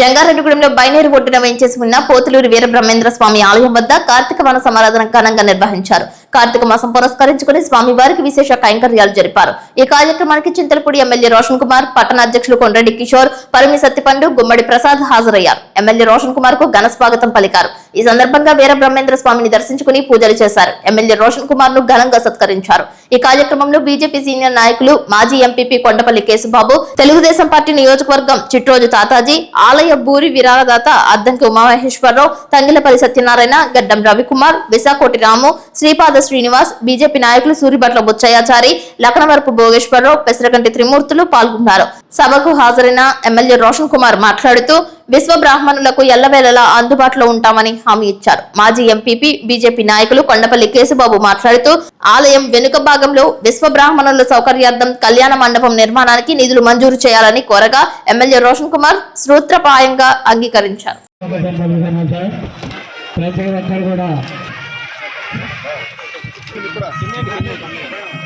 జంగారెడ్డిగూడెంలో బైనేరు ఒడ్డున వేయించేసి ఉన్న పోతులూరి వీరబ్రహ్మేంద్ర స్వామి ఆలయం వద్ద కార్తీక వన సమారాధన ఘనంగా నిర్వహించారు. కార్తీక మాసం పురస్కరించుకుని స్వామి వారికి విశేష కైంకర్యాలు జరిపారు. ఈ కార్యక్రమానికి చింతలపూడి ఎమ్మెల్యే రోషన్ కుమార్ పట్టణ అధ్యక్షులు కొండ్రెడ్డి కిషోర్ పరిమి సత్తిపండు గుమ్మడి ప్రసాద్ హాజరయ్యారు. ఎమ్మెల్యే రోషన్ కుమార్కు ఘన స్వాగతం పలికారు. ఈ సందర్భంగా వీర బ్రహ్మేంద్ర స్వామిని దర్శించుకుని పూజలు చేశారు. ఎమ్మెల్యే రోషన్ కుమార్ను ఘనంగా సత్కరించారు. ఈ కార్యక్రమంలో బీజేపీ సీనియర్ నాయకులు మాజీ ఎంపీపీ కొండపల్లి కేసుబాబు తెలుగుదేశం పార్టీ నియోజకవర్గం చిట్రోజు తాతాజీ ఆలయ బూరి విరాళదాత అద్దంకి ఉమామహేశ్వరరావు తంగిలపల్లి సత్యనారాయణ గడ్డం రవికుమార్ విశాకోటి రాము శ్రీపాద శ్రీనివాస్ బీజేపీ నాయకులు సూరిబట్ల బుచ్చయ్యాచారి లక్నవరపు భోగేశ్వరరావు పెసరకంటి త్రిమూర్తులు పాల్గొన్నారు. సభకు హాజరైన ఎమ్మెల్యే రోషన్ కుమార్ మాట్లాడుతూ విశ్వ బ్రాహ్మణులకు ఎల్లవేళలా అందుబాటులో ఉంటామని హామీ ఇచ్చారు. మాజీ ఎంపీపీ బీజేపీ నాయకులు కొండపల్లి కేశబాబు మాట్లాడుతూ ఆలయం వెనుక భాగంలో విశ్వ బ్రాహ్మణుల సౌకర్యార్థం కళ్యాణ మండపం నిర్మాణానికి నిధులు మంజూరు చేయాలని కోరగా ఎమ్మెల్యే రోషన్ కుమార్ సూత్రప్రాయంగా అంగీకరించారు. ప్రతి ఒక్కరు కూడా para